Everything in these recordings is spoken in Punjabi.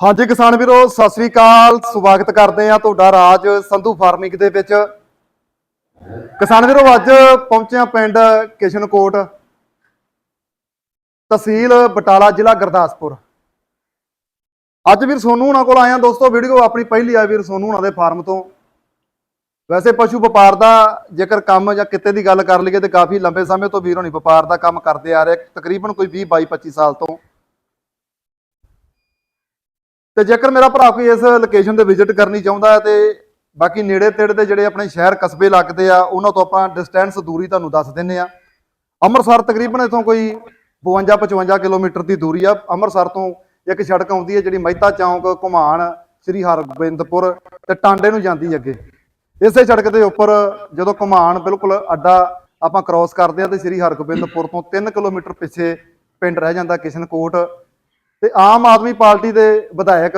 ਹਾਂਜੀ ਕਿਸਾਨ ਵੀਰੋ, ਸਤਿ ਸ੍ਰੀ ਅਕਾਲ। ਸਵਾਗਤ ਕਰਦੇ ਆ ਤੁਹਾਡਾ ਰਾਜ ਸੰਧੂ ਫਾਰਮਿੰਗ ਦੇ ਵਿੱਚ। ਕਿਸਾਨ ਵੀਰੋ, ਅੱਜ ਪਹੁੰਚਿਆ ਪਿੰਡ ਕਿਸ਼ਨਕੋਟ ਤਹਿਸੀਲ ਬਟਾਲਾ, ਜ਼ਿਲ੍ਹਾ ਗੁਰਦਾਸਪੁਰ। ਅੱਜ ਵੀਰ ਸੋਨੂ ਉਹਨਾਂ ਕੋਲ ਆਇਆ ਦੋਸਤੋ, ਵੀਡੀਓ ਆਪਣੀ ਪਹਿਲੀ ਆ ਵੀਰ ਸੋਨੂ ਉਹਨਾਂ ਦੇ ਫਾਰਮ ਤੋਂ। ਵੈਸੇ ਪਸ਼ੂ ਵਪਾਰ ਦਾ ਜੇਕਰ ਕੰਮ ਜਾਂ ਕਿਤੇ ਦੀ ਗੱਲ ਕਰ ਲਈਏ ਤੇ ਕਾਫੀ ਲੰਬੇ ਸਮੇਂ ਤੋਂ ਵੀਰ ਹੋਣੀ ਵਪਾਰ ਦਾ ਕੰਮ ਕਰਦੇ ਆ ਰਹੇ। ਤਕਰੀਬਨ ਕੋਈ 20 22 25 ਸਾਲ ਤੋਂ ਤੇ ਜੇਕਰ ਮੇਰਾ ਭਰਾ ਕੋਈ ਇਸ ਲੋਕੇਸ਼ਨ ਤੇ ਵਿਜ਼ਿਟ ਕਰਨੀ ਚਾਹੁੰਦਾ ਹੈ ਤੇ ਬਾਕੀ ਨੇੜੇ ਤੇੜੇ ਦੇ ਜਿਹੜੇ ਆਪਣੇ ਸ਼ਹਿਰ ਕਸਬੇ ਲੱਗਦੇ ਆ, ਉਹਨਾਂ ਤੋਂ ਆਪਾਂ ਡਿਸਟੈਂਸ ਦੂਰੀ ਤੁਹਾਨੂੰ ਦੱਸ ਦਿੰਨੇ ਆ ਅੰਮ੍ਰਿਤਸਰ ਤਕਰੀਬਨ ਇਥੋਂ ਕੋਈ 52 55 ਕਿਲੋਮੀਟਰ ਦੀ ਦੂਰੀ ਆ। ਅੰਮ੍ਰਿਤਸਰ ਤੋਂ ਇੱਕ ਸੜਕ ਆਉਂਦੀ ਹੈ ਜਿਹੜੀ ਮਹਿਤਾ ਚੌਂਕ, ਘੁਮਾਣ, ਸ੍ਰੀ ਹਰਗੋਬਿੰਦਪੁਰ ਤੇ ਟਾਂਡੇ ਨੂੰ ਜਾਂਦੀ ਅੱਗੇ। ਇਸੇ ਸੜਕ ਦੇ ਉੱਪਰ ਜਦੋਂ ਘੁਮਾਣ ਬਿਲਕੁਲ ਅੱਡਾ ਆਪਾਂ ਕ੍ਰਾਸ ਕਰਦੇ ਆ ਤੇ ਸ੍ਰੀ ਹਰਗੋਬਿੰਦਪੁਰ ਤੋਂ 3 ਕਿਲੋਮੀਟਰ ਪਿੱਛੇ ਪਿੰਡ ਰਹਿ ਜਾਂਦਾ ਕਿਸ਼ਨਕੋਟ। ਤੇ ਆਮ ਆਦਮੀ ਪਾਰਟੀ ਦੇ ਵਿਧਾਇਕ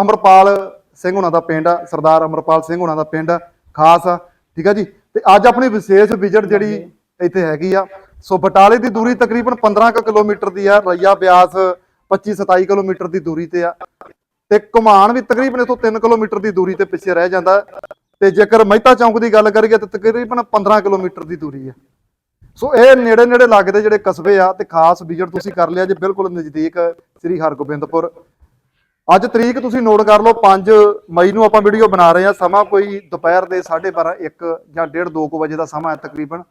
ਅਮਰਪਾਲ ਸਿੰਘ ਉਹਨਾਂ ਦਾ ਪਿੰਡ ਆ ਸਰਦਾਰ ਅਮਰਪਾਲ ਸਿੰਘ ਉਹਨਾਂ ਦਾ ਪਿੰਡ ਖਾਸ ਆ ਠੀਕ ਆ ਜੀ? ਤੇ ਅੱਜ ਆਪਣੀ ਵਿਸ਼ੇਸ਼ ਵਿਜ਼ਿਟ ਜਿਹੜੀ ਇੱਥੇ ਹੈਗੀ ਆ ਸੋ ਬਟਾਲੇ ਦੀ ਦੂਰੀ ਤਕਰੀਬਨ 15 ਕੁ ਕਿਲੋਮੀਟਰ ਦੀ ਆ ਰਈਆ ਬਿਆਸ 25 27 ਕਿਲੋਮੀਟਰ ਦੀ ਦੂਰੀ ਤੇ ਆ। ਤੇ ਘੁਮਾਣ ਵੀ ਤਕਰੀਬਨ ਇਥੋਂ 3 ਕਿਲੋਮੀਟਰ ਦੀ ਦੂਰੀ ਤੇ ਪਿੱਛੇ ਰਹਿ ਜਾਂਦਾ। ਤੇ ਜੇਕਰ ਮਹਿਤਾ ਚੌਂਕ ਦੀ ਗੱਲ ਕਰੀਏ ਤਾਂ ਤਕਰੀਬਨ 15 ਕਿਲੋਮੀਟਰ ਦੀ ਦੂਰੀ ਆ। ਸੋ ਇਹ ਨੇੜੇ ਨੇੜੇ ਲੱਗਦੇ ਜਿਹੜੇ ਕਸਬੇ ਆ ਤੇ ਖਾਸ ਵਿਜ਼ਿਟ ਤੁਸੀਂ ਕਰ ਲਿਆ ਜੇ, ਬਿਲਕੁਲ ਨਜ਼ਦੀਕ ਸ੍ਰੀ ਹਰਗੋਬਿੰਦਪੁਰ। ਅੱਜ ਤਰੀਕ ਤੁਸੀਂ ਨੋਟ ਕਰ ਲਓ 5 ਮਈ ਨੂੰ ਆਪਾਂ ਵੀਡੀਓ ਬਣਾ ਰਹੇ ਆ ਸਮਾਂ ਕੋਈ ਦੁਪਹਿਰ ਦੇ 12:30 1 ਜਾਂ 1:30 2 ਵਜੇ ਦਾ ਸਮਾਂ ਹੈ ਤਕਰੀਬਨ।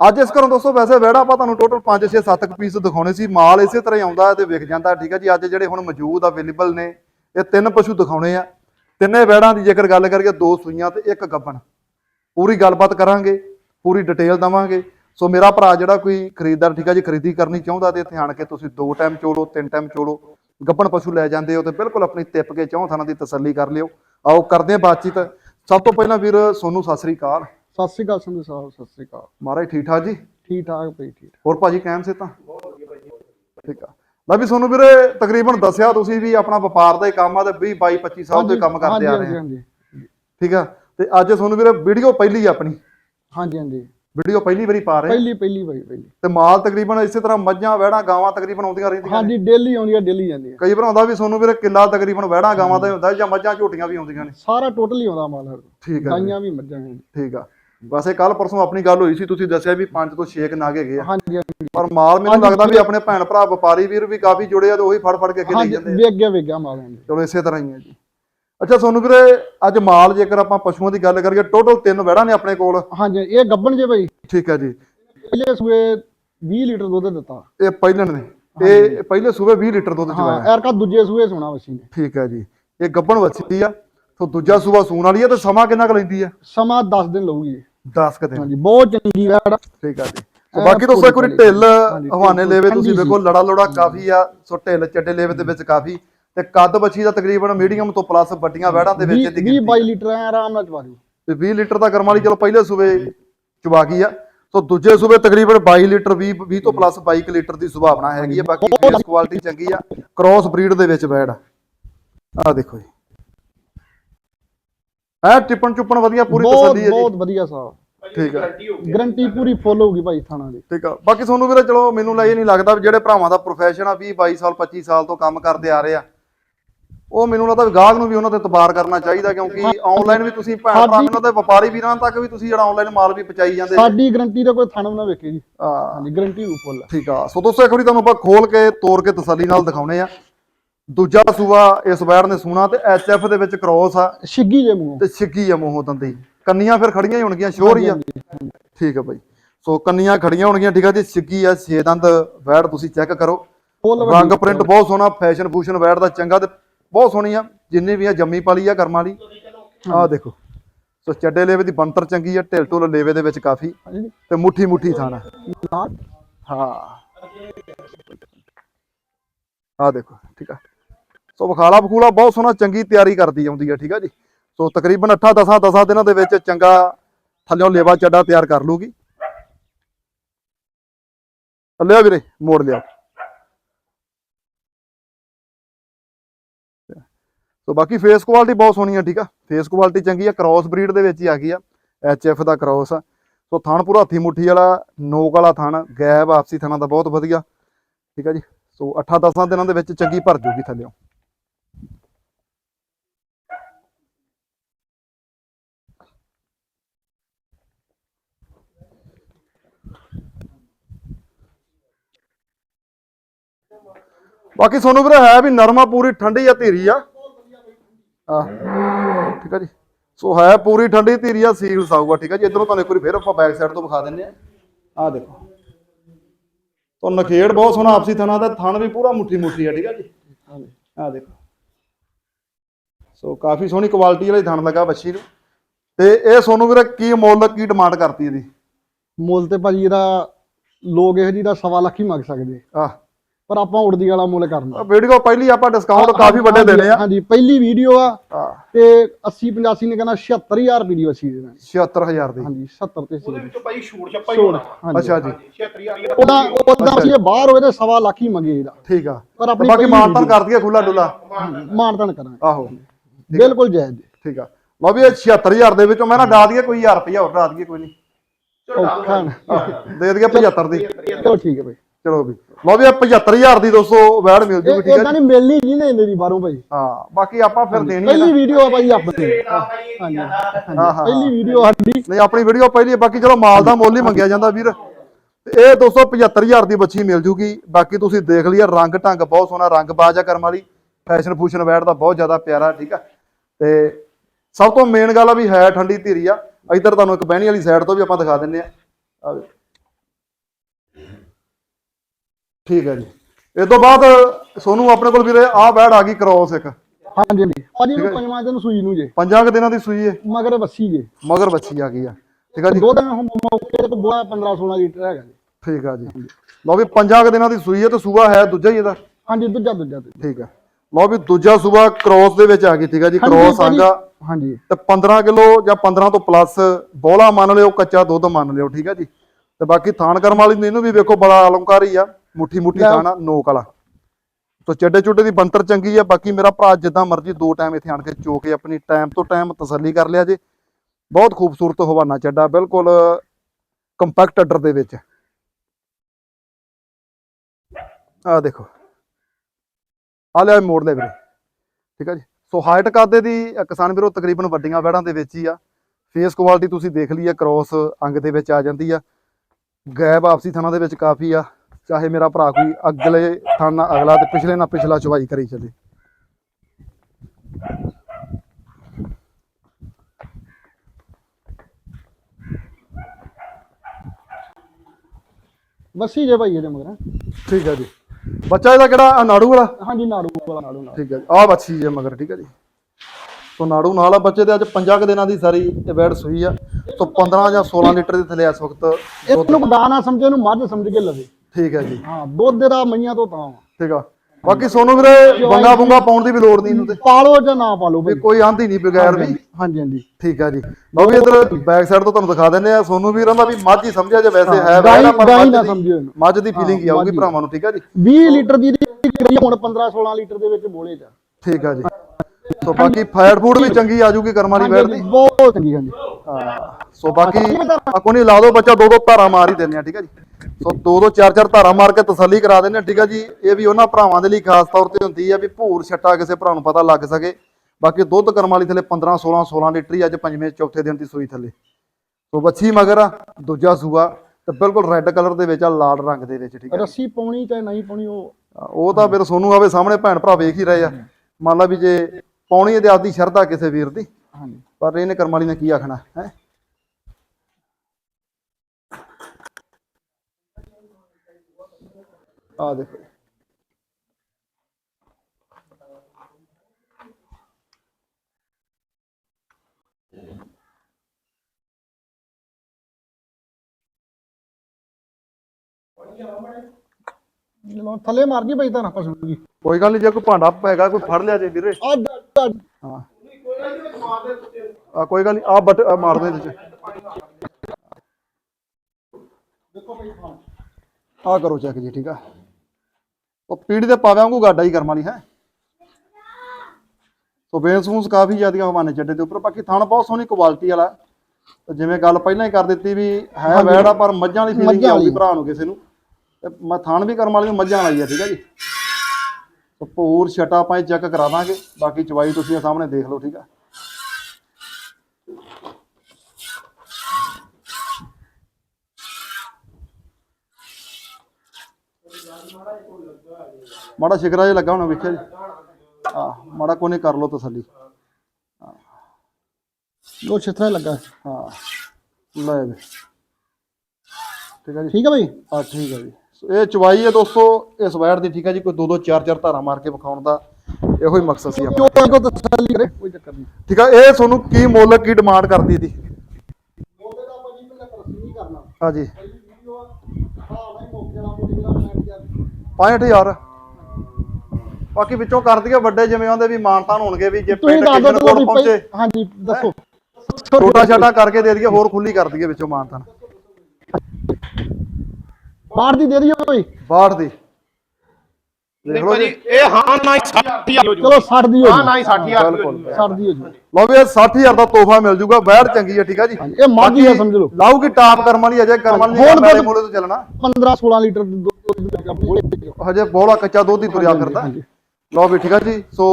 ਅੱਜ ਇਸ ਘਰੋਂ ਦੋਸਤੋ ਵੈਸੇ ਵਿਹੜਾ ਆਪਾਂ ਤੁਹਾਨੂੰ ਟੋਟਲ 5 6 7 ਪੀਸ ਦਿਖਾਉਣੇ ਸੀ। ਮਾਲ ਇਸੇ ਤਰ੍ਹਾਂ ਹੀ ਆਉਂਦਾ ਹੈ ਤੇ ਵਿਕ ਜਾਂਦਾ, ਠੀਕ ਹੈ ਜੀ। ਅੱਜ ਜਿਹੜੇ ਹੁਣ ਮੌਜੂਦ ਅਵੇਲੇਬਲ ਨੇ, ਇਹ ਤਿੰਨ ਪਸ਼ੂ ਦਿਖਾਉਣੇ ਆ। ਤਿੰਨੇ ਵਿਹੜਾਂ ਦੀ ਜੇਕਰ ਗੱਲ ਕਰੀਏ, ਦੋ ਸੂਈਆਂ ਤੇ ਇੱਕ ਗੱਬਣ। ਪੂਰੀ ਗੱਲਬਾਤ ਕਰਾਂਗੇ। ਪੂਰੀ ਡਿਟੇਲ ਦਵਾਂਗੇ। ਸੋ ਮੇਰਾ ਭਰਾ ਜਿਹੜਾ ਕੋਈ ਖਰੀਦਦਾਰ ਠੀਕ ਹੈ ਜੀ ਖਰੀਦੀ ਕਰਨੀ ਚਾਹੁੰਦਾ ਤੇ ਇੱਥੇ ਆਣ ਕੇ ਤੁਸੀਂ ਦੋ ਟਾਈਮ ਚੋਲੋ ਤਿੰਨ ਟਾਈਮ ਚੋਲੋ ਗੱਬਣ ਪਸ਼ੂ ਲੈ ਜਾਂਦੇ ਹੋ ਤੇ ਬਿਲਕੁਲ ਆਪਣੀ ਤਿੱਪ ਕੇ ਚੌਂ ਥਾਣਾ ਦੀ ਤਸੱਲੀ ਕਰ ਲਿਓ। ਆਓ ਕਰਦੇ ਹਾਂ ਬਾਤਚੀਤ। ਸਭ ਤੋਂ ਪਹਿਲਾਂ ਵੀਰ ਸੋਨੂੰ ਸਤਿ ਸ੍ਰੀ ਅਕਾਲ। ਸਤਿ ਸ੍ਰੀ ਅਕਾਲ ਸੰਧੂ ਸਾਹਿਬ ਸਤਿ ਸ੍ਰੀ ਅਕਾਲ। ਮਹਾਰਾਜ ਠੀਕ ਠਾਕ ਜੀ? ਠੀਕ ਠਾਕ ਭਾਈ ਠੀਕ ਹੋਰ ਭਾਜੀ ਕਾਇਮ ਸੇ ਤਾਂ ਠੀਕ ਆ। ਲੈ ਵੀ ਸੋਨੂੰ ਵੀਰੇ ਤਕਰੀਬਨ ਦੱਸਿਆ ਤੁਸੀਂ ਵੀ ਆਪਣਾ ਵਪਾਰ ਦਾ ਹੀ ਕੰਮ ਆ ਤੇ 20 22 25 ਸਾਲ ਤੋਂ ਕੰਮ ਕਰਦੇ ਆ ਰਹੇ ਆ। ਠੀਕ ਆ। ਤੇ ਅੱਜ ਸੋਨੂੰ ਵੀਰੇ ਵੀਡੀਓ ਪਹਿਲੀ ਆ ਆਪਣੀ। ਹਾਂਜੀ ਹਾਂਜੀ। ਵੀਡੀਓ ਪਹਿਲੀ ਵਾਰੀ ਪਾ ਰਹੇ। ਪਹਿਲੀ ਪਹਿਲੀ ਭਾਈ ਪਹਿਲੀ। ਤੇ ਮਾਲ ਤਕਰੀਬਨ ਇਸੇ ਤਰ੍ਹਾਂ ਮੱਝਾਂ ਵਹਿੜਾਂ ਗਾਵਾਂ ਤਕਰੀਬਨ ਆਉਂਦੀਆਂ ਰਹਿੰਦੀਆਂ ਹਾਂਜੀ ਡੇਲੀ ਆਉਂਦੀ ਆ ਡੇਲੀ ਜਾਂਦੀ ਆ ਕਈ ਵਾਰ ਹੁੰਦਾ ਵੀ ਸੋਨੂੰ ਵੀਰੇ ਕਿੱਲਾ ਤਕਰੀਬਨ ਵਹਿੜਾਂ ਗਾਵਾਂ ਦਾ ਹੀ ਹੁੰਦਾ ਜਾਂ ਮੱਝਾਂ ਝੋਟੀਆਂ ਵੀ ਆਉਂਦੀਆਂ ਨੇ। ਸਾਰਾ ਟੋਟਲ ਹੀ ਆਉਂਦਾ ਮਾਲ ਹਰ ਠੀਕ ਆ ਗਾਈਆਂ ਵੀ ਮੱਝਾਂ ਵੀ ਠੀਕ ਆ। ਵੈਸੇ ਕੱਲ ਪਰਸੋਂ ਆਪਣੀ ਗੱਲ ਹੋਈ ਸੀ ਤੁਸੀਂ ਦੱਸਿਆ ਵੀ 5 ਤੋਂ 6 ਨਗ ਹੈਗੇ ਆ। ਹਾਂਜੀ ਪਰ ਮਾਲ ਮੈਨੂੰ ਲੱਗਦਾ ਵੀ ਆਪਣੇ ਭੈਣ ਭਰਾ ਵਪਾਰੀ ਵੀਰ ਵੀ ਕਾਫੀ ਜੁੜੇ ਆ ਤੇ ਉਹੀ ਫੜ ਫੜ ਕੇ ਅੱਗੇ ਜਾਂਦੇ ਆ। ਵੇਗ ਗਿਆ ਵੇਗ ਗਿਆ ਮਾਲ ਚਲੋ ਇਸੇ ਤਰ੍ਹਾਂ ਹੀ ਹੈ ਜੀ। ਅੱਛਾ ਸੋਨੂੰ ਵੀਰੇ ਅੱਜ ਮਾਲ ਜੇਕਰ ਆਪਾਂ ਪਸ਼ੂਆਂ ਦੀ ਗੱਲ ਕਰੀਏ ਟੋਟਲ ਤਿੰਨ ਵਹਿੜਾਂ ਨੇ ਆਪਣੇ ਕੋਲ। ਹਾਂਜੀ ਇਹ ਗੱਬਣ ਜੇ ਭਾਈ ਠੀਕ ਹੈ ਜੀ। ਪਹਿਲੇ ਸੂਏ 20 ਲੀਟਰ ਦੁੱਧ ਦਿੱਤਾ। ਇਹ ਪਹਿਲਣ ਨੇ। ਇਹ ਪਹਿਲੇ ਸੂਬੇ 20 ਲੀਟਰ ਦੁੱਧ ਚਵਾਇਆ ਹਾਂ ਐਰਕਾ ਦੂਜੇ ਸੂਏ ਸੋਣਾ ਵਸੀ ਨੇ। ਠੀਕ ਹੈ ਜੀ। ਇਹ ਗੱਬਣ ਵੱਛੀ ਆ। ਸੋ ਦੂਜਾ ਸੂਬਾ ਸੂਣ ਵਾਲੀ ਆ ਤੇ ਸਮਾਂ ਕਿੰਨਾ ਕੁ ਲੈਂਦੀ ਆ? ਸਮਾਂ 10 ਦਿਨ ਲਊਗੀ 10 ਕ ਦਿਨ। ਹਾਂਜੀ ਬਹੁਤ ਚੰਗੀ ਵੈੜ ਠੀਕ ਆ ਜੀ। ਬਾਕੀ ਦੋਸਤੋ ਇੱਕ ਵਾਰੀ ਢਿੱਲ ਹਵਾਨੇ ਲੇਵੇ ਤੁਸੀਂ ਵੇਖੋ ਲੜਾ ਲੋੜਾ ਕਾਫੀ ਆ। ਸੋ ਢਿੱਲ ਚੱਡੇ ਲੇਵੇ ਦੇ ਵਿੱਚ ਕਾਫੀ ਤੇ ਕੱਦ ਬੱਚੀ ਦਾ ਤਕਰੀਬਨ ਮੀਡੀਅਮ ਤੋਂ ਪਲੱਸ ਵੱਡੀਆਂ ਵਹਿੜਾਂ ਦੇ ਵਿੱਚ 20 ਦੀ 22 ਲੀਟਰ ਐ ਆਰਾਮ ਨਾਲ ਚਵਾ ਦਿਓ। ਤੇ 20 ਲੀਟਰ ਦਾ ਕਰਮ ਵਾਲੀ ਚਲੋ ਪਹਿਲੇ ਸੂਬੇ ਚਵਾ ਗਈ ਆ। ਸੋ ਦੂਜੇ ਸੂਬੇ ਤਕਰੀਬਨ 22 ਲੀਟਰ 20 20 ਤੋਂ ਪਲੱਸ 22 ਕੁ ਲੀਟਰ ਦੀ ਸੁਭਾਵਨਾ ਹੈਗੀ ਆ। ਬਾਕੀ ਫੇਸ ਕੁਆਲਿਟੀ ਚੰਗੀ ਆ। ਕ੍ਰੋਸ ਬਰੀਡ ਦੇ ਵਿੱਚ ਬੈੜ ਆ ਦੇਖੋ ਜੀ। ਐ ਟਿਪਣ ਚੁੱਪਣ ਵਧੀਆ ਪੂਰੀ ਤਸੱਲੀ ਹੈ ਜੀ। ਬਹੁਤ ਵਧੀਆ ਸਾਹਿਬ ਠੀਕ ਆ। ਗਰੰਟੀ ਪੂਰੀ ਫੁੱਲ ਹੋਊਗੀ ਭਾਈ ਥਾਣਾ ਦੀ। ਠੀਕ ਆ। ਬਾਕੀ ਤੁਹਾਨੂੰ ਵੀਰੇ ਚਲੋ ਮੈਨੂੰ ਲਈ ਨਹੀਂ ਲੱਗਦਾ ਵੀ ਜਿਹੜੇ ਭਰਾਵਾਂ ਦਾ ਪ੍ਰੋਫੈਸ਼ਨ ਆ 20 22 ਸਾਲ 25 ਸਾਲ ਤੋਂ ਕੰਮ ਕਰਦੇ ਆ ਰਹੇ ਆ। ਉਹ ਮੈਨੂੰ ਲੱਗਦਾ ਵੀ ਗਾਹਕ ਨੂੰ ਵੀ ਉਹਨਾਂ ਤੇ ਇਤਬਾਰ ਕਰਨਾ ਚਾਹੀਦਾ ਕਿਉਂਕਿ ਆਨਲਾਈਨ ਵੀ ਤੁਸੀਂ ਭੈਣ ਭਰਾ ਉਹਨਾਂ ਦੇ ਵਪਾਰੀ ਵੀਰਾਂ ਤੱਕ ਵੀ ਤੁਸੀਂ ਜਿਹੜਾ ਆਨਲਾਈਨ ਮਾਲ ਵੀ ਪਹੁੰਚਾਈ ਜਾਂਦੇ ਸਾਡੀ ਗਰੰਟੀ ਦਾ ਕੋਈ ਥਾਣਾ ਨਾ ਵੇਖੇ ਜੀ। ਹਾਂਜੀ ਗਰੰਟੀ ਫੁੱਲ ਠੀਕ ਆ। ਸੋ ਦੋਸਤੋ ਇੱਕ ਵਾਰੀ ਤੁਹਾਨੂੰ ਆਪਾਂ ਖੋਲ ਕੇ ਤੋੜ ਕੇ ਤਸੱਲੀ ਨਾਲ ਦਿਖਾਉਣੇ ਆ। ਦੂਜਾ ਸੂਆ ਇਸ ਵੈਰ ਨੇ ਸੂਣਾ ਤੇ ਐਚਐਫ ਦੇ ਵਿੱਚ ਕ੍ਰੋਸ ਆ। ਛਿੱਗੀ ਜੇ ਮੂੰਹ। ਤੇ ਛਿੱਗੀ ਮੂੰਹੋਂ ਦੰਦੀ ਕੰਨੀਆਂ ਫਿਰ ਖੜੀਆਂ ਹੀ ਹੋਣਗੀਆਂ ਸ਼ੋਰ ਹੀ ਆ। ਠੀਕ ਆ ਬਾਈ। ਸੋ ਕੰਨੀਆਂ ਖੜੀਆਂ ਹੋਣਗੀਆਂ ਠੀਕ ਆ ਜੀ। ਛਿੱਗੀ ਆ ਛੇ ਦੰਦ ਵੈੜ ਤੁਸੀਂ ਚੈੱਕ ਕਰੋ। ਰੰਗ ਪ੍ਰਿੰਟ ਬਹੁਤ ਸੋਹਣਾ ਫੈਸ਼ਨ ਫੂਸ਼ਨ ਵੈੜ ਦਾ ਚੰਗਾ ਤੇ ਬਹੁਤ ਸੋਹਣੀ ਆ ਜਿੰਨੀ ਵੀ ਆ ਜੰਮੀ ਪਾਲੀ ਆ ਕਰਮਾਂ ਵਾਲੀ। ਆਹ ਦੇਖੋ ਸੋ ਚੱਡੇ ਲੇਵੇ ਦੀ ਬੰਤਰ ਚੰਗੀ ਆ ਢਿਲ ਢੁਲ ਲੇਵੇ ਦੇ ਵਿੱਚ ਕਾਫੀ ਤੇ ਮੁੱਠੀ ਮੁੱਠੀ ਥਾਣਾ। ਹਾਂ। ਆ ਦੇਖੋ ਠੀਕ ਆ। ਸੋ ਬਖਾਲਾ ਬਖੂਲਾ ਬਹੁਤ ਸੋਹਣਾ ਚੰਗੀ ਤਿਆਰੀ ਕਰਦੀ ਆਉਂਦੀ ਆ ਠੀਕ ਆ ਜੀ। ਸੋ ਤਕਰੀਬਨ 8 10 10 ਦਿਨਾਂ ਦੇ ਵਿੱਚ ਚੰਗਾ ਥੱਲਿਓਂ ਲੇਵਾ ਚੱਡਾ ਤਿਆਰ ਕਰ ਲੂਗੀ। ਲਿਆ ਵੀਰੇ ਮੋੜ ਲਿਆ ਸੋ ਬਾਕੀ ਫੇਸ ਕੁਆਲਿਟੀ ਬਹੁਤ ਸੋਹਣੀ ਆ, ਠੀਕ ਆ? ਫੇਸ ਕੁਆਲਿਟੀ ਚੰਗੀ ਆ ਕ੍ਰਾਸ ਬਰੀਡ ਦੇ ਵਿੱਚ ਹੀ ਆ ਗਈ ਆ ਐਫ ਦਾ ਕ੍ਰਾਸ ਆ। ਸੋ ਥਣ ਪੂਰਾ ਹੱਥੀ ਮੁੱਠੀ ਵਾਲਾ, ਨੋਕ ਵਾਲਾ ਥਣ ਗੈਬ ਆਪਸੀ ਥਣਾ ਦਾ ਬਹੁਤ ਵਧੀਆ, ਠੀਕ ਆ ਜੀ? ਸੋ 8-10 ਦਿਨਾਂ ਦੇ ਵਿੱਚ ਚੰਗੀ ਭਰ ਜੂਗੀ ਥੱਲਿਓ। ਬਾਕੀ ਤੁਹਾਨੂੰ ਵੀਰੇ, ਹੈ ਵੀ ਨਰਮਾ ਪੂਰੀ ਠੰਡੀ ਆ, ਧੀਰੀ ਆ। ਠੀਕ ਆ ਜੀ। ਸੋ ਹੈ ਪੂਰੀ ਠੰਡੀ ਧੀਰੀ ਆ ਸੀਲ ਸਾਊਗਾ ਠੀਕ ਆ ਜੀ। ਇਧਰੋਂ ਤੁਹਾਨੂੰ ਇੱਕ ਵਾਰੀ ਫਿਰ ਆਪਾਂ ਬੈਕ ਸਾਈਡ ਤੋਂ ਵਿਖਾ ਦਿੰਨੇ ਆ ਆ ਦੇਖੋ। ਤੋਂ ਨਖੇੜ ਬਹੁਤ ਸੋਹਣਾ ਆਪਸੀ ਥਣਾ ਦਾ ਥਣ ਵੀ ਪੂਰਾ ਮੁੱਠੀ ਮੁੱਠੀ ਆ ਠੀਕ ਆ ਜੀ। ਆ ਦੇਖੋ। ਸੋ ਕਾਫੀ ਸੋਹਣੀ ਕੁਆਲਿਟੀ ਵਾਲੀ ਥਣ ਲੱਗਾ ਬੱਚੀ ਨੂੰ। ਤੇ ਇਹ ਸੋਨੂੰ ਵੀਰੇ ਕੀ ਮੁੱਲ ਕੀ ਡਿਮਾਂਡ ਕਰਤੀ ਇਹਦੀ? ਮੁੱਲ ਤੇ ਭਾਜੀ ਇਹਦਾ ਲੋਕ ਇਹੋ ਜੀ ਦਾ ਸਵਾ ਲੱਖ ਹੀ ਮੰਗ ਸਕਦੇ ਆ। ਪਰ ਆਪਾਂ ਉੜਦੀ ਵਾਲਾ ਮੁੱਲ ਕਰਨਾ। ਵੀਡੀਓ ਪਹਿਲੀ ਆਪਾਂ ਡਿਸਕਾਊਂਟ ਕਾਫੀ ਵੱਡੇ ਦੇਣੇ ਆ। ਹਾਂਜੀ ਪਹਿਲੀ ਵੀਡੀਓ ਆ ਤੇ 80 85 ਨੇ ਕਹਿੰਦਾ 76000 ਰੁਪਏ ਦੀ ਵਸੀ ਦੇਣਾ 76000 ਦੀ। ਹਾਂਜੀ 70 ਤੇ ਸੀ ਉਹਦੇ ਵਿੱਚੋਂ ਭਾਈ ਛੂਟ ਛੱਪਾ ਹੀ ਹੋਣਾ। ਅੱਛਾ ਜੀ। 76000 ਉਹਦਾ ਉਹਦਾ ਅਸੀਂ ਬਾਹਰ ਹੋਏ ਤੇ ਸਵਾ ਲੱਖ ਹੀ ਮੰਗੇ ਇਹਦਾ। ਠੀਕ ਆ। ਪਰ ਆਪਣੀ ਬਾਕੀ ਮਾਨਤਾਨ ਕਰ ਦਈਏ ਖੁੱਲਾ ਡੁੱਲਾ ਮਾਨਤਨ ਕਰਾਂਗੇ। ਆਹੋ। ਬਿਲਕੁਲ ਜਾਇਜ਼ ਜੀ। ਠੀਕ ਆ। ਲਓ ਵੀ ਇਹ 76000 ਦੇ ਵਿੱਚੋਂ ਮੈਂ ਨਾ ਡਾ ਦਈਏ ਕੋਈ 1000 ਰੁਪਇਆ ਹੋਰ ਡਾ ਦਈਏ ਕੋਈ ਨਹੀਂ ਦੇ ਦਈਏ 75 ਦੀ। ਚਲੋ ਠੀਕ ਹੈ ਭਾਈ। ਚਲੋ ਵੀ। ਲਓ ਵੀ ਇਹ 75000 ਦੀ ਦੋਸਤੋ ਵੈੜ ਮਿਲ ਜੂਗੀ ਠੀਕ ਇਹ ਆ ਇਦਾਂ ਨਹੀਂ ਮਿਲਣੀ ਨਹੀਂ ਲੈਂਦੇ ਦੀ ਬਾਹਰੋਂ ਭਾਈ। ਹਾਂ ਬਾਕੀ ਆਪਾਂ ਫਿਰ ਦੇਣੀ ਹੈ ਨਾ। ਪਹਿਲੀ ਵੀਡੀਓ ਆ ਭਾਈ ਆਪਣੀ ਨਾ ਹਾਂਜੀ। ਹਾਂ, ਹਾਂ। ਪਹਿਲੀ ਵੀਡੀਓ ਸਾਡੀ। ਨਹੀਂ ਆਪਣੀ ਵੀਡੀਓ ਪਹਿਲੀ ਹੈ, ਬਾਕੀ ਚਲੋ ਮਾਲ ਦਾ ਮੁੱਲ ਹੀ ਮੰਗਿਆ ਜਾਂਦਾ ਵੀਰ। ਤੇ ਇਹ 275000 ਦੀ ਬੱਚੀ ਮਿਲ ਜੂਗੀ। ਬਾਕੀ ਤੁਸੀਂ ਦੇਖ ਲਈਏ ਰੰਗ ਢੰਗ ਬਹੁਤ ਸੋਹਣਾ ਰੰਗ ਬਾਜਾ ਕਰਮ ਵਾਲੀ ਫੈਸ਼ਨ ਫੂਸ਼ਨ ਵੈੜ ਦਾ ਬਹੁਤ ਜ਼ਿਆਦਾ ਪਿਆਰਾ ਠੀਕ ਆ। ਤੇ ਸਭ ਤੋਂ ਮੇਨ ਗੱਲ ਆ ਵੀ ਹੈ ਠੰਡੀ ਧੀਰੀ ਆ। ਇੱਧਰ ਤੁਹਾਨੂੰ ਇੱਕ ਬਹਿਣੀ ਵਾਲੀ ਸਾਈਡ ਤੋਂ ਵੀ ਆਪਾਂ ਦਿਖਾ ਦਿੰਨੇ ਆ। ਆਹ ਵੇਖੋ। ਠੀਕ ਹੈ ਜੀ। ਇਸ ਤੋਂ ਬਾਅਦ ਸੋਨੂੰ ਆਪਣੇ ਕੋਲ ਵੀਰੇ ਆਹ ਵੈੜ ਆ ਗਈ ਕ੍ਰੋਸ ਇੱਕ। ਹਾਂਜੀ ਹਾਂਜੀ। ਭਾਜੀ ਨੂੰ ਪੰਜਵਾਂ ਦਿਨ ਸੂਈ ਨੂੰ ਜੇ। ਪੰਜਾਂ ਕੁ ਦਿਨਾਂ ਦੀ ਸੂਈ ਹੈ ਮਗਰ ਵੱਸੀ ਜੇ। ਮਗਰ ਬੱਚੀ ਆ ਗਈ ਆ। ਠੀਕ ਆ ਜੀ। ਦੋ ਦਿਨ ਹੁਣ ਮੌਕੇ ਤੇ ਬੋਲਾ 15 16 ਲੀਟਰ ਹੈਗਾ ਜੀ। ਠੀਕ ਆ ਜੀ। ਲਓ ਵੀ ਪੰਜਾਂ ਕੁ ਦਿਨਾਂ ਦੀ ਸੂਈ ਹੈ ਤੇ ਸੂਆ ਹੈ ਦੂਜਾ ਹੀ ਇਹਦਾ। ਹਾਂਜੀ ਦੂਜਾ ਦੂਜਾ ਦੂਜਾ। ਠੀਕ ਆ। ਲਓ ਵੀ ਦੂਜਾ ਸੂਆ ਕ੍ਰੋਸ ਦੇ ਵਿੱਚ ਆ ਗਈ ਠੀਕ ਆ ਜੀ। ਹਾਂਜੀ, ਕ੍ਰੋਸ ਭਾਜੀ। ਆਂਗਾ ਹਾਂਜੀ। ਤੇ 15 ਕਿਲੋ ਜਾਂ 15 ਤੋਂ ਪਲੱਸ ਬੋਲਾ ਮੰਨ ਲਿਓ ਕੱਚਾ ਦੁੱਧ ਮੰਨ ਲਿਓ ਠੀਕ ਆ ਜੀ। ਤੇ ਬਾਕੀ ਥਾਣ ਕਰਮ ਵਾਲੀ ਨੂੰ ਇਹਨੂੰ ਵੀ ਵੇਖੋ ਬੜਾ ਅਲੰਕਾਰ ਹੀ ਆ। ਮੁੱਠੀ ਮੁੱਠੀ ਲੈ। ਥਾਣਾ ਨੋਕ ਵਾਲਾ। ਤੋ ਚੱਡੇ ਚੁੱਡੇ ਦੀ ਬੰਤਰ ਚੰਗੀ ਆ ਬਾਕੀ ਮੇਰਾ ਭਰਾ ਜਿੱਦਾਂ ਮਰਜ਼ੀ ਦੋ ਟਾਈਮ ਇੱਥੇ ਆਣ ਕੇ ਚੋ ਕੇ ਆਪਣੀ ਟਾਈਮ ਤੋਂ ਟਾਈਮ ਤਸੱਲੀ ਕਰ ਲਿਆ ਜੇ। ਬਹੁਤ ਖੂਬਸੂਰਤ ਹਵਾਨਾ ਚੱਡਾ ਬਿਲਕੁਲ ਕੰਪੈਕਟ ਅਡਰ ਦੇ ਵਿੱਚ। ਆ ਦੇਖੋ। ਆ ਲਿਆ ਮੋੜ ਲੈ ਵੀਰੇ। ਠੀਕ ਆ ਜੀ। ਸੋ ਹਾਈਟ ਕਾਦੇ ਦੀ ਕਿਸਾਨ ਵੀਰੋ ਤਕਰੀਬਨ ਵੱਡੀਆਂ ਵੈੜਾਂ ਦੇ ਵਿੱਚ ਹੀ ਆ। ਫੇਸ ਕੁਆਲਿਟੀ ਤੁਸੀਂ ਦੇਖ ਲਈ ਆ ਕ੍ਰੋਸ ਅੰਗ ਦੇ ਵਿੱਚ ਆ ਜਾਂਦੀ ਆ। ਗੈਪ ਆਪਸੀ ਥਾਣਾ ਦੇ ਵਿੱਚ ਕਾਫੀ ਆ। ਚਾਹੇ ਮੇਰਾ ਭਰਾ ਕੋਈ ਅਗਲੇ ਥਣ ਨਾਲ ਅਗਲਾ ਤੇ ਪਿਛਲੇ ਨਾਲ ਪਿਛਲਾ ਚਵਾਈ ਕਰੀ ਚੱਲੇ। ਵੱਸੀ ਜੇ ਭਾਈ ਇਹਦੇ ਮਗਰ। ਠੀਕ ਆ ਜੀ। ਬੱਚਾ ਇਹਦਾ ਕਿਹੜਾ? ਨਾੜੂ ਵਾਲਾ? ਹਾਂਜੀ ਨਾੜੂ ਵਾਲਾ ਨਾੜੂ ਨਾਲ। ਠੀਕ ਹੈ ਜੀ। ਆਹ ਬੱਚੀ ਜੇ ਮਗਰ ਠੀਕ ਹੈ ਜੀ। ਸੋ ਨਾੜੂ ਨਾਲ ਆ ਬੱਚੇ ਦੇ ਅੱਜ 5 ਕੁ ਦਿਨਾਂ ਦੀ ਸਾਰੀ ਵੈੜ ਸੂਈ ਆ। ਸੋ 15 ਜਾਂ 16 ਲੀਟਰ ਦੇ ਥੱਲੇ ਇਸ ਵਕਤ ਇਹਨੂੰ ਨਾ ਸਮਝੇ ਇਹਨੂੰ ਮੱਝ ਸਮਝ ਕੇ ਲਵੇ। ਠੀਕ ਹੈ ਜੀ। ਹਾਂ ਦੁੱਧ ਦਾ ਮਈਆਂ ਤੋਂ ਤਾਂ। ਠੀਕ ਆ। ਬਾਕੀ ਸੋਨੂੰ ਵੀਰੇ ਬੰਗਾ ਬੁੰਗਾ ਪਾਉਣ ਦੀ ਵੀ ਲੋੜ ਨਹੀਂ ਇਹਨੂੰ ਤੇ। ਪਾਲੋ ਜਾਂ ਨਾ ਪਾਲੋ ਵੀ ਕੋਈ ਆਂਦੀ ਨਹੀਂ ਬਗੈਰ ਵੀ। ਹਾਂਜੀ। ਹਾਂਜੀ ਠੀਕ ਆ ਜੀ। ਲਓ ਵੀ ਇਧਰ ਬੈਕ ਸਾਈਡ ਤੋਂ ਤੁਹਾਨੂੰ ਦਿਖਾ ਦਿੰਦੇ ਆ। ਸੋਨੂੰ ਵੀਰਾਂ ਦਾ ਵੀ ਮੱਝ ਹੀ ਸਮਝਿਆ ਜੇ ਵੈਸੇ ਹੈ ਆ, ਗਾਈ ਪਰ ਮੱਝ ਦੀ- ਦੀ ਫੀਲਿੰਗ ਹੀ ਆਊਗੀ ਭਰਾਵਾਂ ਨੂੰ ਠੀਕ ਆ ਜੀ। 20 ਲੀਟਰ ਦੀ ਦੀ ਕਰੀ ਹੁਣ 15 16 ਲੀਟਰ ਦੇ ਵਿੱਚ ਬੋਲੇ ਜਾ ਠੀਕ ਆ ਜੀ। ਸੋ ਬਾਕੀ ਫਾਇਰ ਫੂਡ ਵੀ ਚੰਗੀ ਆ ਜੂਗੀ ਕਰਮਾਂ ਵਾਲੀ ਵੈੜ ਦੀ। ਬਹੁਤ ਚੰਗੀ ਹਾਂਜੀ। ਹਾਂ, ਸੋ ਬਾਕੀ ਆਪੋ ਨਹੀਂ ਲਾ ਦੋ ਬੱਚਾ ਦੋ ਦੋ ਧਾਰਾ ਮਾਰ ਹੀ ਦਿੰਦੇ ਆ ਠੀਕ ਹੈ ਜੀ। ਸੋ ਦੋ ਦੋ ਚਾਰ ਚਾਰ ਧਾਰਾ ਮਾਰ ਕੇ ਤਸੱਲੀ ਕਰਾ ਦਿੰਦੇ ਆ ਠੀਕ ਹੈ ਜੀ। ਇਹ ਵੀ ਉਹਨਾਂ ਭਰਾਵਾਂ ਦੇ ਲਈ ਖਾਸ ਤੌਰ ਤੇ ਹੁੰਦੀ ਆ ਵੀ ਭੂਰ ਛੱਟਾ ਕਿਸੇ ਭਰਾ ਨੂੰ ਪਤਾ ਲੱਗ ਸਕੇ। ਬਾਕੀ ਦੁੱਧ ਕਰਮ ਵਾਲੀ ਥੱਲੇ 15 16 16 ਲੀਟਰ ਹੀ ਅੱਜ ਪੰਜਵੇਂ ਚੌਥੇ ਦਿਨ ਦੀ ਸੂਈ ਥੱਲੇ। ਸੋ ਬੱਚੀ ਮਗਰ ਆ ਦੂਜਾ ਸੂਆ ਤੇ ਬਿਲਕੁਲ ਰੈੱਡ ਕਲਰ ਦੇ ਵਿੱਚ ਆ ਲਾਲ ਰੰਗ ਦੇ ਵਿੱਚ ਠੀਕ ਹੈ ਰੱਸੀ ਪਾਉਣੀ ਚਾਹੇ ਨਹੀਂ ਪਾਉਣੀ ਉਹ ਉਹ ਤਾਂ ਫਿਰ ਸੋਨੂੰ ਆਵੇ ਸਾਹਮਣੇ ਭੈਣ ਭਰਾ ਵੇਖ ਹੀ ਰਹੇ ਆ। ਮੰਨ ਲਾ ਵੀ ਜੇ ਪਾਉਣੀ ਇਹਦੇ ਆਪਦੀ ਸ਼ਰਧਾ ਕਿਸੇ ਵੀਰ ਦੀ। ਹਾਂਜੀ। ਪਰ ਇਹਨੇ ਕਰਮ ਵਾਲੀ ਨੇ ਕੀ ਆਖਣਾ ਹੈ? ਆ ਦੇਖੋ ਜਦੋਂ ਥੱਲੇ ਮਾਰ ਗਈ ਭਾਈ ਤਾਂ ਨਾ ਪਸੂਗੀ ਕੋਈ ਗੱਲ ਨਹੀਂ ਜੇ ਕੋਈ ਭਾਂਡਾ ਹੈਗਾ ਕੋਈ ਫੜ ਲਿਆ ਜੇ ਵੀਰੇ। ਆ ਹਾਂ। ਆ ਕੋਈ ਗੱਲ ਨਹੀਂ ਆ ਬਟ ਆਹ ਮਾਰ ਦੇ ਇਹਦੇ ਚ। ਆ ਕਰੋ ਚੈੱਕ ਜੀ ਠੀਕ ਆ। ਉਹ ਪੀੜੀ ਤੇ ਪਾਵਿਆਂ ਵਾਂਗੂ ਗਾਡਾ ਹੀ ਕਰਮ ਵਾਲੀ ਹੈ? ਸੋ ਬੇਸੂਸ ਕਾਫੀ ਜ਼ਿਆਦੀਆਂ ਹਵਾਨੇ ਚੱਡੇ ਦੇ ਉੱਪਰ ਬਾਕੀ ਥਣ ਬਹੁਤ ਸੋਹਣੀ ਕੁਆਲਿਟੀ ਵਾਲਾ। ਤੇ ਜਿਵੇਂ ਗੱਲ ਪਹਿਲਾਂ ਹੀ ਕਰ ਦਿੱਤੀ ਵੀ ਹੈ ਵੈੜ ਪਰ ਮੱਝਾਂ ਵਾਲੀ ਫੀਲਿੰਗ ਆਉਂਦੀ। ਭਰਾ ਨੂੰ ਕਿਸੇ ਨੂੰ। ਤੇ ਮੈਂ ਥਾਣ ਵੀ ਕਰਮ ਵਾਲੀ ਨੂੰ ਮੱਝਾਂ ਵਾਲੀ ਆ ਠੀਕ ਆ ਜੀ? ਸੋ ਪੂਰ ਛਟਾ ਆਪਾਂ ਚੈੱਕ ਕਰਾ ਦਾਂਗੇ ਬਾਕੀ ਚਵਾਈ ਤੁਸੀਂ ਸਾਹਮਣੇ ਦੇਖ ਲਓ ਠੀਕ ਆ? ਮਾੜਾ ਸ਼ਿਕਰਾ ਜਿਹਾ ਲੱਗਾ ਹੋਣਾ ਵੇਖਿਆ ਜੀ। ਆ ਮਾੜਾ ਕੋਨੇ ਕਰ ਲਓ ਤਸੱਲੀ। ਉਹ ਛਿੱਤਰਾ ਲੱਗਾ। ਹਾਂ ਲੈ ਵੀ। ਠੀਕ ਆ ਜੀ? ਠੀਕ ਹੈ ਭਾਈ ਆ ਠੀਕ ਹੈ ਜੀ। ਸੋ ਇਹ ਚਵਾਈ ਹੈ ਦੋਸਤੋ ਇਸ ਵੈਰ ਦੀ ਠੀਕ ਹੈ ਜੀ? ਕੋਈ ਦੋ ਦੋ ਚਾਰ ਚਾਰ ਧਾਰਾਂ ਮਾਰ ਕੇ ਵਿਖਾਉਣ ਦਾ ਇਹੋ ਹੀ ਮਕਸਦ ਸੀ ਆਪਣਾ। ਜੋ ਕੋ ਤਸੱਲੀ ਕਰੇ? ਕੋਈ ਚੱਕਰ ਨਹੀਂ ਠੀਕ ਆ ਇਹ ਤੁਹਾਨੂੰ ਕੀ ਮੁੱਲ ਕੀ ਡਿਮਾਂਡ ਕਰਦੀ ਦੀ ਉਹਦੇ ਦਾ ਭਾਜੀ ਪਹਿਲਾਂ ਪ੍ਰਸੀ ਨਹੀਂ ਕਰਨਾ। ਹਾਂ ਯਾਰ 65000 ਬਾਕੀ ਵਿੱਚੋਂ ਕਰ ਦਈਏ ਵੱਡੇ ਜਿਵੇਂ ਆਉਂਦੇ ਵੀ ਮਾਨਤਾਨ ਹੋਣਗੇ ਵੀ ਜੇ ਪਿੰਡ ਦਿਓ ਕੋਲ ਪਹੁੰਚੇ। ਹਾਂਜੀ ਦੱਸੋ। ਛੋਟਾ ਛਾਟਾ ਕਰਕੇ ਦੇ ਦਈਏ ਹੋਰ ਖੁੱਲੀ ਕਰ ਦਈਏ ਵਿੱਚੋਂ ਮਾਨਤਾਨ। ਬਾਹਰ ਦੀ ਦੇ ਦਿਓ ਭਾਈ 62 ਦੀ। ਦੇਖ ਲਓ ਜੀ। ਇਹ ਹਾਂ ਨਾ ਹੀ 60000 ਹੋ ਜੂ। ਚਲੋ 60 ਦੀ ਹੋ ਹਾਂ ਜੀ ਨਾ ਹੀ 60000 ਹੋ ਬਿਲਕੁਲ। ਜੂ 60 ਦੀ ਹੋ ਜੀ। ਲਓ ਵੀ ਇਹ 60000 ਦਾ ਤੋਹਫਾ ਮਿਲ ਜੂਗਾ ਵੈੜ ਚੰਗੀ ਹੈ ਠੀਕ ਆ ਜੀ? ਇਹ ਮਾਝੀ ਆ ਸਮਝ ਲਓ। ਲਾਊਗੀ ਟਾਪ ਕਰਮ ਵਾਲੀ ਅਜੇ ਕਰਮ ਵਾਲੀ ਨਹੀਂ ਮੈਲੇ ਤਾਂ- ਚੱਲਣਾ। 15 16 ਲੀਟਰ ਦੁੱਧ ਦੇ ਬੋਲੇ ਹਜੇ ਬੋਲਾ ਕੱਚਾ ਦੁੱਧ ਹੀ ਤੁਰਿਆ ਫਿਰਦਾ। ਹਾਂਜੀ। ਲਓ ਵੀ ਠੀਕ ਆ ਜੀ ਸੋ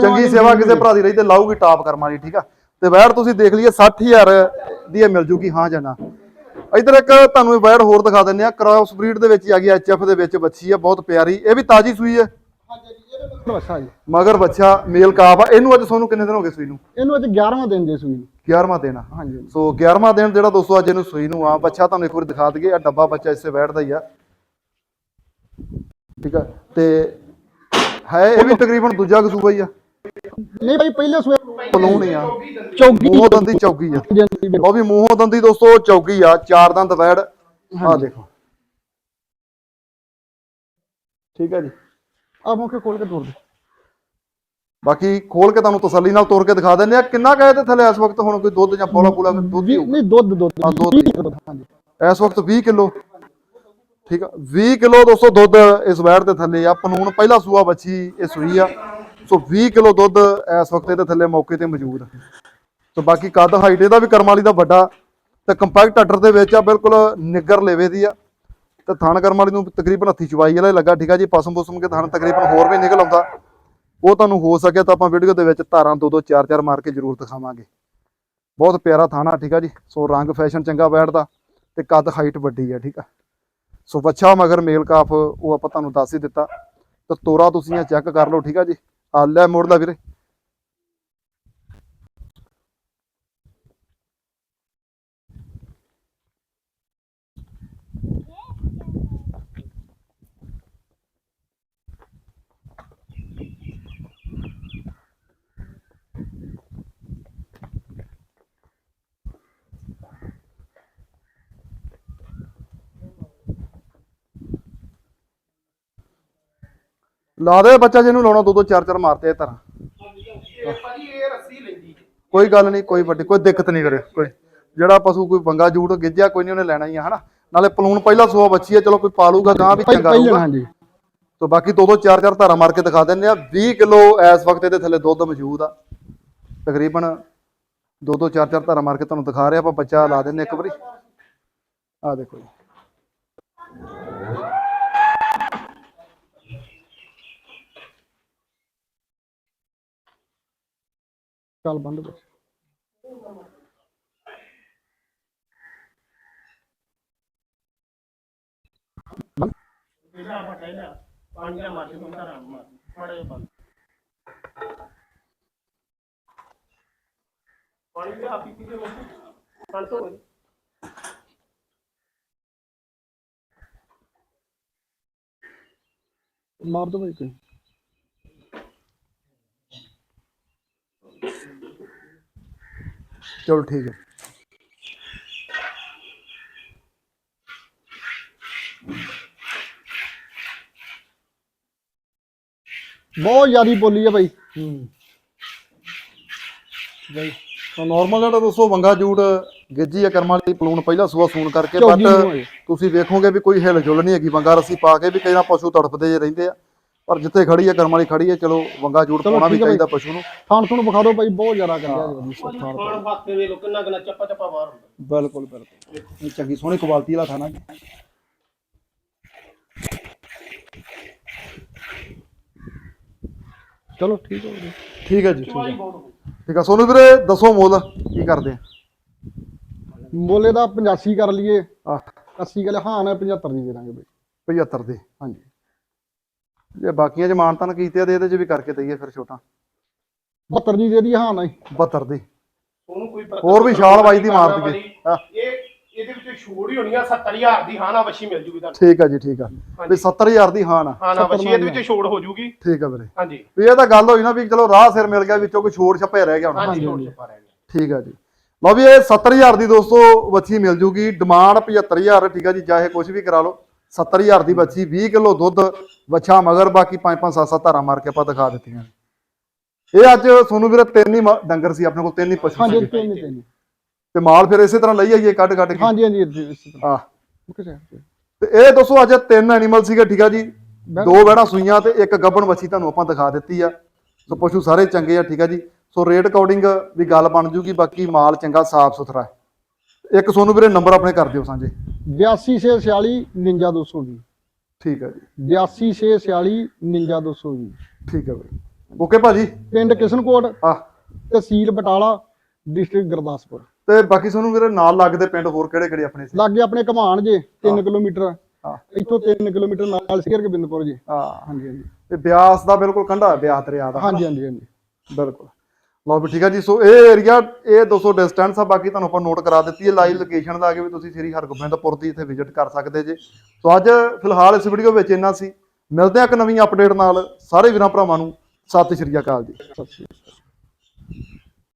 ਚੰਗੀ ਦਿਨ ਸੇਵਾ ਕਿਸੇ ਭਰਾ ਦੀ ਰਹੀ ਤੇ ਲਾਊਗੀ ਟਾਪ ਕਰਮਾਂ ਦੀ ਠੀਕ ਆ? ਤੇ ਵੈੜ ਤੁਸੀਂ ਦੇਖ ਲਈਏ 60000 ਦੀ ਇਹ ਮਿਲ ਜੂਗੀ ਹਾਂ ਜਾਂ ਨਾ। ਇਧਰ ਇੱਕ ਤੁਹਾਨੂੰ ਵੈੜ ਹੋਰ ਦਿਖਾ ਦਿੰਦੇ ਆ ਕ੍ਰਾਸ ਬਰੀਡ ਦੇ ਵਿੱਚ ਆ ਗਈ ਐਚਐਫ ਦੇ ਵਿੱਚ ਬੱਚੀ ਆ ਬਹੁਤ ਪਿਆਰੀ ਇਹ ਵੀ ਤਾਜੀ ਸੂਈ ਹੈ ਜੀ। ਮਗਰ ਬੱਚਾ ਮੇਲ ਕਾਫ ਆ ਇਹਨੂੰ ਅੱਜ ਤੁਹਾਨੂੰ ਕਿੰਨੇ ਦਿਨ ਹੋ ਗਏ ਸੂਈ ਨੂੰ? ਇਹਨੂੰ ਅੱਜ 11ਵਾਂ ਦਿਨ ਦੇ ਸੂਈ ਨੂੰ। 11ਵਾਂ ਦਿਨ ਆ। ਹਾਂਜੀ। ਸੋ 11ਵਾਂ ਦਿਨ ਜਿਹੜਾ ਦੋਸਤੋ ਅੱਜ ਇਹਨੂੰ ਸੂਈ ਨੂੰ ਆ ਬੱਚਾ ਤੁਹਾਨੂੰ ਇੱਕ ਵਾਰ ਦਿਖਾ ਦਈਏ ਆ ਡੱਬਾ ਬੱਚਾ ਇਸੇ ਬੈਠਦਾ ਹੀ ਆ। ਠੀਕ ਆ ਤੇ ਹੈ ਇਹ ਵੀ ਤਕਰੀਬਨ ਦੂਜਾ ਕਸੂਬਾ ਹੀ ਆ। ਨਹੀਂ ਭਾਈ ਪਹਿਲੇ ਸੂਏ ਪਲੂਣ ਹੀ ਆ। ਚੌਗੀ ਮੂੰਹੋਂ ਦੰਦੀ ਚੌਕੀ ਆ। ਉਹ ਵੀ ਮੂੰਹੋਂ ਦੰਦੀ ਦੋਸਤੋ ਚੌਕੀ ਆ। ਚਾਰ ਦੰਦ ਬੈੜ ਆ ਦੇਖੋ। ਠੀਕ ਆ ਜੀ। ਆ ਮੌਕੇ ਖੋਲ ਕੇ ਤੋੜ ਦੇ ਬਾਕੀ ਖੋਲ ਕੇ ਤੁਹਾਨੂੰ ਤਸੱਲੀ ਨਾਲ ਤੋੜ ਕੇ ਦਿਖਾ ਦਿੰਦੇ ਆ। ਕਿੰਨਾ ਕਹੇ ਤੇ ਥੱਲੇ? ਇਸ ਵਕਤ ਹੁਣ ਕੋਈ ਦੁੱਧ ਜਾਂ ਪੋਲਾ ਪੂਲਾ ਦੁੱਧ ਹੀ ਨਹੀਂ ਦੁੱਧ ਦੁੱਧ। ਹਾਂ, ਦੁੱਧ ਇਸ ਵਕਤ 20 ਕਿਲੋ। ਠੀਕ ਆ? 20 ਕਿਲੋ ਦੋਸਤੋ ਦੁੱਧ ਇਸ ਵੈੜ ਦੇ ਥੱਲੇ ਆ ਪਨੂਨ ਪਹਿਲਾ ਸੂਆ ਬੱਚੀ ਇਹ ਸੂਈ ਆ। ਸੋ 20 ਕਿਲੋ ਦੁੱਧ ਇਸ ਵਕਤ ਇਹਦੇ ਥੱਲੇ ਮੌਕੇ ਤੇ ਮੌਜੂਦ ਆ। ਸੋ ਬਾਕੀ ਕੱਦ ਹਾਈਟ ਇਹਦਾ ਵੀ ਕਰਮਾਲੀ ਦਾ ਵੱਡਾ, ਤੇ ਕੰਪੈਕਟ ਅਟਰ ਦੇ ਵਿੱਚ ਆ, ਬਿਲਕੁਲ ਨਿੱਗਰ ਲੇਵੇ ਦੀ ਆ। ਤੇ ਥਣ ਕਰਮ ਵਾਲੀ ਨੂੰ ਤਕਰੀਬਨ ਹੱਥੀ ਚਵਾਈ ਵਾਲਾ ਲੱਗਾ, ਠੀਕ ਆ ਜੀ? ਪਸਮ ਪੁਸਮ ਕੇ ਥਣ ਤਕਰੀਬਨ ਹੋਰ ਵੀ ਨਿਕਲ ਆਉਂਦਾ। ਉਹ ਤੁਹਾਨੂੰ ਹੋ ਸਕਿਆ ਤਾਂ ਆਪਾਂ ਵੀਡੀਓ ਦੇ ਵਿੱਚ ਧਾਰਾਂ ਦੋ ਦੋ, ਚਾਰ ਚਾਰ ਮਾਰ ਕੇ ਜ਼ਰੂਰ ਦਿਖਾਵਾਂਗੇ। ਬਹੁਤ ਪਿਆਰਾ ਥਾਣਾ, ਠੀਕ ਆ ਜੀ? ਸੋ ਰੰਗ ਫੈਸ਼ਨ ਚੰਗਾ ਬੈਠਦਾ ਤੇ ਕੱਦ ਹਾਈਟ ਵੱਡੀ ਆ, ਠੀਕ ਆ? ਸੋ ਬੱਚਾ ਮਗਰ ਮੇਲ ਕਾਫ, ਉਹ ਆਪਾਂ ਤੁਹਾਨੂੰ ਦੱਸ ਹੀ ਦਿੱਤਾ। ਤੇ ਤੋਰਾ ਤੁਸੀਂ ਇਹ ਚੈੱਕ ਕਰ ਲਓ, ਠੀਕ ਆ ਜੀ? ਆ ਲੈ ਮੋੜ ਲੈ ਵੀਰੇ। ਲਾ ਦੇ ਬੱਚਾ ਜਿਹਨੂੰ ਲਾਉਣਾ ਦੋ ਦੋ ਚਾਰ ਚਾਰ ਮਾਰਤੇ ਤਰ੍ਹਾਂ। ਇਹ ਭਾਜੀ ਇਹ ਰੱਸੀ ਲੈਂਦੀ ਕੋਈ ਗੱਲ ਨਹੀਂ ਕੋਈ ਵੱਡੀ ਕੋਈ ਦਿੱਕਤ ਨਹੀਂ ਕਰੇ ਕੋਈ। ਜਿਹੜਾ ਪਸ਼ੂ ਕੋਈ ਬੰਗਾ ਜੂਟ ਗਿੱਜਿਆ ਕੋਈ ਨਹੀਂ ਉਹਨੇ ਲੈਣਾ ਹੀ ਆ ਹਨਾ? ਨਾਲੇ ਪਲੂਣ ਪਹਿਲਾ ਸੂਆ ਬੱਚੀ ਹੈ ਚਲੋ ਕੋਈ ਪਾਲੂਗਾ ਗਾਂ ਵੀ ਚੰਗਾ ਰਹੂਗਾ। ਹਾਂਜੀ। ਤੋ ਬਾਕੀ ਦੋ ਦੋ ਚਾਰ ਚਾਰ ਧਾਰਾ ਮਾਰ ਕੇ ਦਿਖਾ ਦਿੰਦੇ ਆ। 20 ਕਿਲੋ ਇਸ ਵਕਤ ਇਹਦੇ ਥੱਲੇ ਦੁੱਧ ਮੌਜੂਦ ਆ। ਤਕਰੀਬਨ ਦੋ ਦੋ ਚਾਰ ਚਾਰ ਧਾਰਾ ਮਾਰ ਕੇ ਤੁਹਾਨੂੰ ਦਿਖਾ ਰਿਹਾ ਆਪਾਂ ਬੱਚਾ ਲਾ ਦਿੰਦੇ ਇੱਕ ਵਾਰੀ। ਆ ਦੇਖੋ ਜੀ। ਚੱਲ ਬੰਦ ਕਰ। ਪਾਣੀ ਦਾ ਮਾਰ ਕੇ ਧਾਰਾਂ ਮਾਰ ਮਾੜੇ ਬੰਦ। ਪਾਣੀ ਦੇ ਆਪੀ ਪੀ ਕੇ ਕੰਟ ਹੋ ਗਈ ਮਾਰ ਦੋ ਭਾਈ ਕੋਈ। ਚਲੋ ਠੀਕ ਹੈ। ਬਹੁਤ ਜ਼ਿਆਦੀ ਬੋਲੀ ਆ ਭਾਈ ਜੀ ਤਾਂ ਨਾਰਮਲ ਜਿਹੜਾ ਦੋਸਤੋ ਵੰਗਾ ਜੂਟ ਗਿੱਜੀ ਆ ਕਰਮਾਂ ਦੀ ਪਲੂਣ ਪਹਿਲਾ ਸੂਆ ਸੂਣ ਕਰਕੇ ਬਟ। ਤੁਸੀਂ ਵੇਖੋਗੇ ਵੀ ਕੋਈ ਹਿਲ ਜੁਲ ਨਹੀਂ ਹੈਗੀ ਵੰਗਾ ਰੱਸੀ ਪਾ ਕੇ ਵੀ ਕਈ ਨਾ ਪਸ਼ੂ ਤੜਫਦੇ ਜੇ ਰਹਿੰਦੇ ਆ। ਪਰ ਜਿੱਥੇ ਖੜੀ ਹੈ ਕਰਮ ਵਾਲੀ ਖੜੀ ਹੈ ਚਲੋ ਵੰਗਾ ਜੂੜ ਪਾਉਣਾ ਵੀ ਚਾਹੀਦਾ ਪਸ਼ੂ ਨੂੰ। ਥਾਣ ਥੁਣ ਵਿਖਾ ਦਿਓ ਭਾਈ ਬਹੁਤ ਜ਼ਿਆਦਾ ਕੱਢਿਆ ਜੀ। ਥਾਣ ਥਾਣ ਬਿਲਕੁਲ ਬਿਲਕੁਲ। ਚੰਗੀ ਸੋਹਣੀ ਕੁਆਲਿਟੀ ਵਾਲਾ ਥਾਣਾ ਜੀ। ਚਲੋ ਠੀਕ ਹੋ ਗਿਆ ਠੀਕ ਹੈ ਜੀ ਠੀਕ ਹੈ। ਠੀਕ ਸੋਨੂ ਵੀਰੇ ਦੱਸੋ ਮੋਲ ਕੀ ਕਰਦੇ ਆ? ਮੁੱਲ ਦਾ 85 ਕਰ ਲਈਏ। 80 ਗੱਲ ਹਾਂ ਨਾ 75 ਦੀ ਦੇ ਦਾਂਗੇ ਬਈ। 75 ਦੇ। ਹਾਂਜੀ। ਜੇ ਬਾਕੀਆਂ ਚ ਮਾਨਤਨ ਕੀਤੇ ਆ ਤੇ ਇਹਦੇ ਚ ਵੀ ਕਰਕੇ ਦਈਏ ਫਿਰ ਛੋਟਾ 72 ਦੀ ਦੇ ਦੀ ਹਾਂ ਨਾ ਹੀ 72 ਦੀ ਉਹਨੂੰ ਕੋਈ ਪਤਾ ਹੋਰ ਵੀ ਛਾਲ ਬਾਈ ਦੀ ਮਾਰ ਦਈਏ। ਇਹ ਇਹਦੇ ਵਿੱਚ ਛੋੜ ਹੀ ਹੋਣੀ ਆ 70000 ਦੀ ਹਾਂ ਨਾ ਵੱਛੀ ਮਿਲ ਜੂਗੀ ਤੁਹਾਨੂੰ ਠੀਕ ਆ ਜੀ ਠੀਕ ਆ ਵੀ ਹਾਂਜੀ 70000 ਦੀ ਹਾਂ ਨਾ ਹਾਂ ਨਾ 70 ਵੱਛੀ ਇਹਦੇ ਵਿੱਚ ਛੋੜ ਹੋ ਜੂਗੀ ਠੀਕ ਆ ਵੀਰੇ ਹਾਂਜੀ ਵੀ ਇਹ ਤਾਂ ਗੱਲ ਹੋਈ ਨਾ ਵੀ ਚਲੋ ਰਾਹ ਸਿਰ ਮਿਲ ਗਿਆ ਵਿੱਚੋਂ ਕੋਈ ਛੋੜ ਛੱਪੇ ਰਹਿ ਗਿਆ ਹੁਣ ਹਾਂਜੀ ਛੋੜ ਛਪਾ ਰਹਿ ਗਿਆ ਠੀਕ ਆ ਜੀ ਲਓ ਵੀ ਇਹ 70000 ਦੀ ਦੋਸਤੋ ਵੱਛੀ ਮਿਲ ਜੂਗੀ ਡਿਮਾਂਡ 75000 ਠੀਕ ਆ ਜੀ ਚਾਹੇ ਕੁਝ ਵੀ ਕਰਾ ਲਓ 70000 ਦੀ ਵੱਛੀ 20 ਕਿਲੋ ਦੁੱਧ ਵੱਛਾ ਮਗਰ ਬਾਕੀ 5 5 7 7 ਧਾਰਾਂ ਮਾਰ ਕੇ ਆਪਾਂ ਦਿਖਾ ਦਿੱਤੀਆਂ। ਇਹ ਅੱਜ ਸੋਨੂੰ ਵੀਰੇ ਤਿੰਨ ਹੀ ਮ- ਡੰਗਰ ਸੀ ਆਪਣੇ ਕੋਲ ਤਿੰਨ ਹੀ ਪਸ਼ੂ ਹਾਂਜੀ ਸੀਗੇ। ਤਿੰਨ ਹੀ ਤਿੰਨ ਹੀ। ਤੇ ਮਾਲ ਫਿਰ ਇਸੇ ਤਰ੍ਹਾਂ ਲਈ ਆਈਏ ਕੱਢ ਕੱਢ ਕੇ? ਹਾਂਜੀ ਹਾਂਜੀ ਇਸੇ ਤਰ੍ਹਾਂ। ਆ ਓਕੇ ਸਰ ਤੇ ਇਹ ਦੋਸਤੋ ਅੱਜ ਤਿੰਨ ਐਨੀਮਲ ਸੀਗੇ ਠੀਕ ਆ ਜੀ? ਦੋ ਵਹਿੜਾਂ ਸੂਈਆਂ ਤੇ ਇੱਕ ਗੱਬਣ ਵੱਛੀ ਤੁਹਾਨੂੰ ਆਪਾਂ ਦਿਖਾ ਦਿੱਤੀ ਆ। ਸੋ ਪਸ਼ੂ ਸਾਰੇ ਚੰਗੇ ਆ ਠੀਕ ਆ ਜੀ? ਸੋ ਰੇਟ ਅਕੋਰਡਿੰਗ ਵੀ ਗੱਲ ਬਣ ਜੂਗੀ ਬਾਕੀ ਮਾਲ ਚੰਗਾ ਸਾਫ਼ ਸੁਥਰਾ ਹੈ। ਇੱਕ ਸੋਨੂੰ ਵੀਰੇ ਨੰਬਰ ਆਪਣੇ ਕਰ ਦਿਓ ਸਾਂਝੇ। 8646 99220 ਠੀਕ ਆ ਜੀ। 8646 99220 ਠੀਕ ਆ ਬਈ। ਓਕੇ ਭਾਜੀ। ਪਿੰਡ ਕਿਸ਼ਨਕੋਟ ਆ। ਤਹਿਸੀਲ ਬਟਾਲਾ ਡਿਸਟ੍ਰਿਕਟ ਗੁਰਦਾਸਪੁਰ। ਤੇ ਬਾਕੀ ਸੋਨੂੰ ਵੀਰੇ ਨਾਲ ਲੱਗਦੇ ਪਿੰਡ ਹੋਰ ਕਿਹੜੇ ਕਿਹੜੇ ਆਪਣੇ ਸੀ ਲਾਗੇ ਆਪਣੇ ਘਮਾਣ ਜੇ 3 ਕਿਲੋਮੀਟਰ। ਹਾਂ। ਇੱਥੋਂ 3 ਕਿਲੋਮੀਟਰ ਨਾਲ ਸਿਰ ਕੇ ਬਿੰਦਪੁਰ ਜੀ। ਆ ਹਾਂਜੀ ਹਾਂਜੀ। ਤੇ ਬਿਆਸ ਦਾ ਬਿਲਕੁਲ ਕੰਢਾ ਹੈ ਬਿਆਸ ਦਰਿਆ ਦਾ। ਹਾਂਜੀ ਹਾਂਜੀ ਹਾਂਜੀ। ਬਿਲਕੁਲ। ਲਓ ਵੀ ਠੀਕ ਆ ਜੀ, ਸੋ ਇਹ ਏਰੀਆ ਇਹ 200 ਡਿਸਟੈਂਸ ਆ, ਬਾਕੀ ਤੁਹਾਨੂੰ ਆਪਾਂ ਨੋਟ ਕਰਾ ਦਿੱਤੀ ਹੈ ਲਾਈਵ ਲੋਕੇਸ਼ਨ ਦਾ ਆ ਕੇ ਵੀ ਤੁਸੀਂ ਸ੍ਰੀ ਹਰਗੋਬਿੰਦਪੁਰ ਦੀ ਇੱਥੇ ਵਿਜ਼ਿਟ ਕਰ ਸਕਦੇ ਜੇ। ਸੋ ਅੱਜ ਫਿਲਹਾਲ ਇਸ ਵੀਡੀਓ ਵਿੱਚ ਇੰਨਾ ਸੀ। ਮਿਲਦੇ ਆ ਇੱਕ ਨਵੀਂ ਅਪਡੇਟ ਨਾਲ। ਸਾਰੇ ਵੀਰਾਂ ਭਰਾਵਾਂ ਨੂੰ ਸਤਿ ਸ਼੍ਰੀ ਅਕਾਲ ਜੀ। ਸਤਿ ਸ਼੍ਰੀ ਅਕਾਲ।